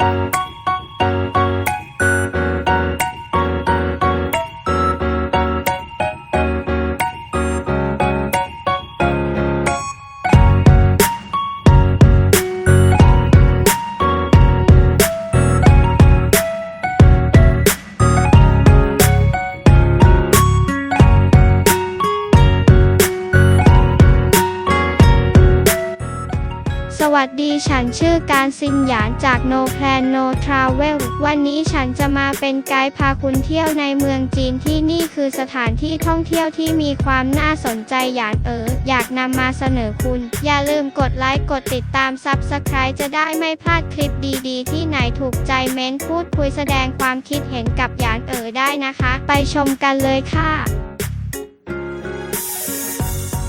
ส วัสดีฉันชื่อการซินหยานจาก No Plan No Travel วันนี้ฉันจะมาเป็นไกด์พาคุณเที่ยวในเมืองจีนที่นี่คือสถานที่ท่องเที่ยวที่มีความน่าสนใจหยานเอ๋ออยากนำมาเสนอคุณ อย่าลืมกดไลค์กดติดตาม Subscribe จะได้ไม่พลาดคลิปดีๆ ที่ไหนถูกใจเม้นพูดคุยแสดงความคิดเห็นกับหยานเอ๋อได้นะคะ ไปชมกันเลยค่ะ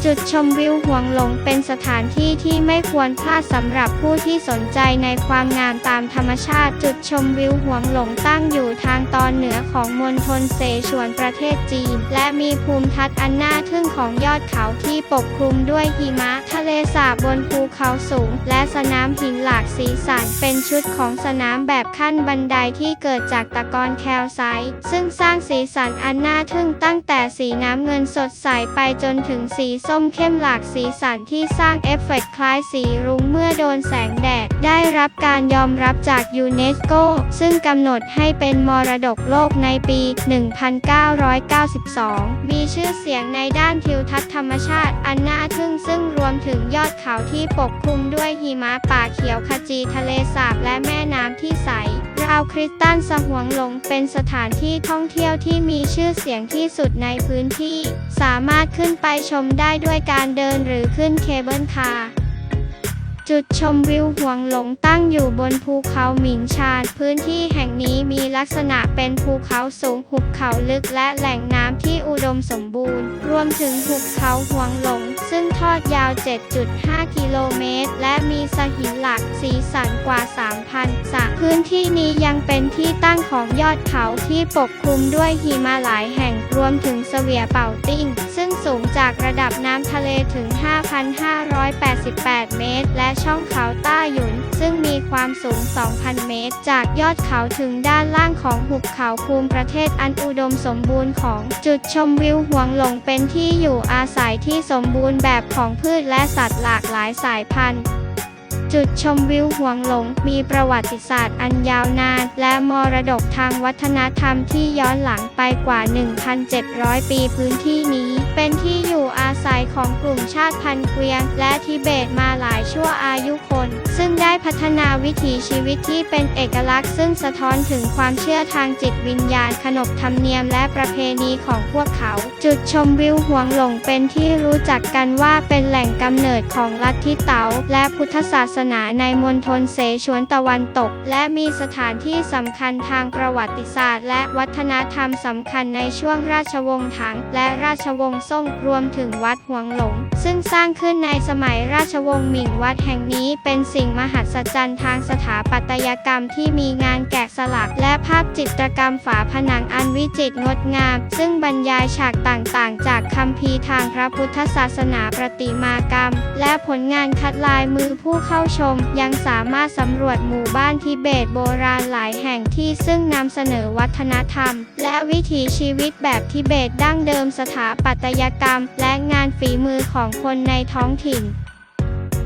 จุดชมวิวหวงหลงเป็นสถานที่ที่ไม่ควรพลาดสำหรับผู้ที่สนใจในความงามตามธรรมชาติ จุดชมวิวหวงหลงตั้งอยู่ทางตอนเหนือของมณฑลเสฉวนประเทศจีน และมีภูมิทัศน์อันน่าทึ่งของยอดเขาที่ปกคลุมด้วยหิมะ ทะเลสาบบนภูเขาสูง และสนามหินหลากสีสันเป็นชุดของสนามแบบขั้นบันไดที่เกิดจากตะกอนแคลไซต์ซึ่งสร้างสีสันอันน่าทึ่งตั้งแต่สีน้ำเงินสดใสไปจนถึงสีส้มมเข้มหลากสีสันที่สร้างเอฟเฟกต์คล้ายสีรุ้งเมื่อโดนแสงแดด ได้รับการยอมรับจากยูเนสโก ซึ่งกำหนดให้เป็นมรดกโลกในปี 1992 มีชื่อเสียงในด้านทิวทัศน์ธรรมชาติอันน่าทึ่งซึ่งรวมถึงยอดเขาที่ปกคลุมด้วยหิมะป่าเขียวขจีทะเลสาบและแม่น้ำที่ใสาวคริสตันสหวงหลงเป็นสถานที่ท่องเที่ยวที่มีชื่อเสียงที่สุดในพื้นที่ สามารถขึ้นไปชมได้ด้วยการเดินหรือขึ้นเคเบิลคาร์ จุดชมวิวหวงหลงตั้งอยู่บนภูเขาหมิงชาน พื้นที่แห่งนี้มีลักษณะเป็นภูเขาสูงหุบเขาลึกและแหล่งน้ำที่อุดมสมบูรณ์ รวมถึงหุบเขาหวงหลง ซึ่งทอดยาว 7.5 กิโลเมตร และมีสหินหลักสีสันกว่า 3,000สระพื้นที่นี้ยังเป็นที่ตั้งของยอดเขาที่ปกคลุมด้วยหิมะหลายแห่งรวมถึงเสวียเป่าติ้ง ซึ่งสูงจากระดับน้ำทะเลถึง 5,588 เมตร และช่องเขาต้าหยุน ซึ่งมีความสูง 2,000 เมตร จากยอดเขาถึงด้านล่างของหุบเขาภูมิประเทศอันอุดมสมบูรณ์ของจุดชมวิวหวงหลงเป็นที่อยู่อาศัยที่สมบูรณ์แบบของพืชและสัตว์หลากหลายสายพันธุ์จุดชมวิวหวงหลงมีประวัติศาสตร์อันยาวนาน และมรดกทางวัฒนธรรมที่ย้อนหลังไปกว่า 1,700 ปีพื้นที่นี้ เป็นที่อยู่อา ศัยของกลุ่มชาติพันธุ์เกวียง และทิเบตมาหลายชั่วอายุคน ซึ่งได้พัฒนาวิถีชีวิตที่เป็นเอกลักษณ์ ซึ่งสะท้อนถึงความเชื่อทางจิตวิญญาณขนบธรรมเนียมและประเพณีของพวกเขา จุดชมวิวหวงหลงเป็นที่รู้จักกันว่าเป็นแหล่งกำเนิดของลัทธิเต๋าและพุทธศาสนาในมณฑลเสฉวนตะวันตก และมีสถานที่สำคัญทางประวัติศาสตร์ และวัฒนธรรมสำคัญในช่วงราชวงศ์ถัง และราชวงศ์ซ่งรวมถึงวัดหวงหลง ซึ่งสร้างขึ้นในสมัยราชวงศ์หมิงวัดแห่งนี้เป็นสิ่งมหัศจรรย์ทางสถาปัตยกรรมที่มีงานแกะสลัก และภาพจิตรกรรมฝาผนังอันวิจิตรงดงาม ซึ่งบรรยายฉากต่างๆ จากคัมภีร์ทางพระพุทธศาสนาประติมากรรมและผลงานคัดลายมือผู้เข้าชม ยังสามารถสำรวจหมู่บ้านทิเบตโบราณหลายแห่งที่ซึ่งนำเสนอวัฒนธรรม และวิถีชีวิตแบบทิเบตดั้งเดิมสถาปัตยกรรม และงานฝีมือของคนในท้องถิ่น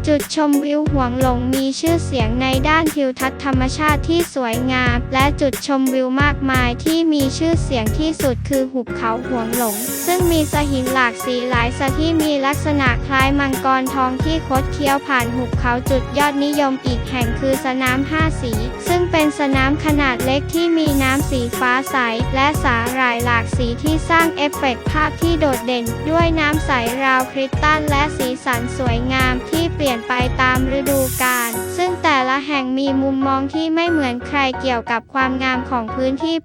จุดชมวิวหวงหลงมีชื่อเสียงในด้านทิวทัศน์ธรรมชาติที่สวยงาม และจุดชมวิวมากมายที่มีชื่อเสียงที่สุดคือหุบเขาหวงหลง ซึ่งมีสหินหลากสีหลายสที่มีลักษณะคล้ายมังกรทองที่คดเคี้ยวผ่านหุบเขาจุดยอดนิยมอีกแห่งคือสนามห้าสี ซึ่งเป็นสนามขนาดเล็กที่มีน้ำสีฟ้าใส และสาหร่ายหลากสีที่สร้างเอฟเฟกต์ภาพที่โดดเด่น ด้วยน้ำใสราวคริสตัลและสีสันสวยงามที่เปลี่ยนี่ยนไปตามฤดูกาล ซึ่งแต่ละแห่งมีมุมมองที่ไม่เหมือนใครเกี่ยวกับความงามของพื้นที่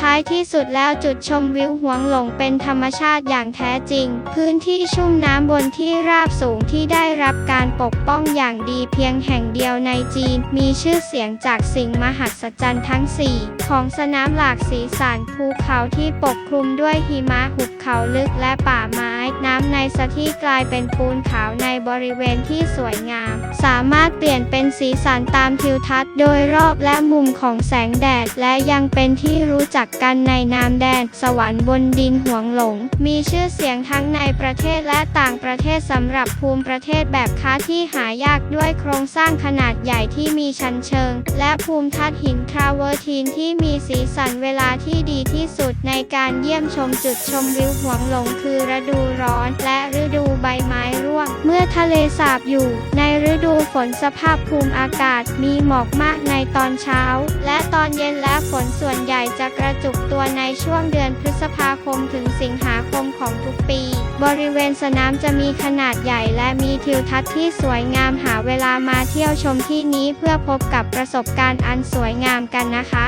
ท้ายที่สุดแล้วจุดชมวิวหวงหลงเป็นธรรมชาติอย่างแท้จริง พื้นที่ชุ่มน้ำบนที่ราบสูงที่ได้รับการปกป้องอย่างดีเพียงแห่งเดียวในจีน มีชื่อเสียงจากสิ่งมหัศจรรย์ทั้ง 4 ของสนามหลากสีสันภูเขาที่ปกคลุมด้วยหิมะหุบเขาลึกและป่าไม้ น้ำในสะที่กลายเป็นปูนขาวในบริเวณที่สวยงาม สามารถเปลี่ยนเป็นสีสันตามทิวทัศน์โดยรอบและมุมของแสงแดดและยังเป็นที่รู้จักกันในนามแดน สวรรค์บนดินหวงหลง มีชื่อเสียงทั้งในประเทศและต่างประเทศสำหรับภูมิประเทศแบบค้าที่หายากด้วยโครงสร้างขนาดใหญ่ที่มีชั้นเชิง และภูมิทัศน์หินทราเวอร์ทีนที่มีสีสันเวลาที่ดีที่สุดในการเยี่ยมชมจุดชมวิวหวงหลงคือฤดูร้อน และฤดูใบไม้ร่วง เมื่อทะเลสาบอยู่ ในฤดูฝนสภาพภูมิอากาศมีหมอกมากในตอนเช้า และตอนเย็นและฝนส่วนใหญ่จะกระจุกตัวในช่วงเดือนพฤษภาคมถึงสิงหาคมของทุกปี บริเวณสนามจะมีขนาดใหญ่และมีทิวทัศน์ที่สวยงามหาเวลามาเที่ยวชมที่นี้เพื่อพบกับประสบการณ์อันสวยงามกันนะคะ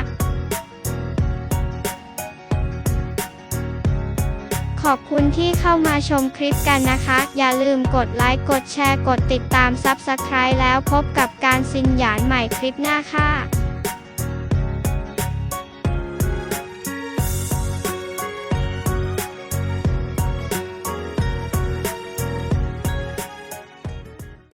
ขอบคุณที่เข้ามาชมคลิปกันนะคะ อย่าลืมกดไลค์ กดแชร์ กดติดตาม Subscribe แล้วพบกับการซินหยานใหม่คลิปหน้าค่ะ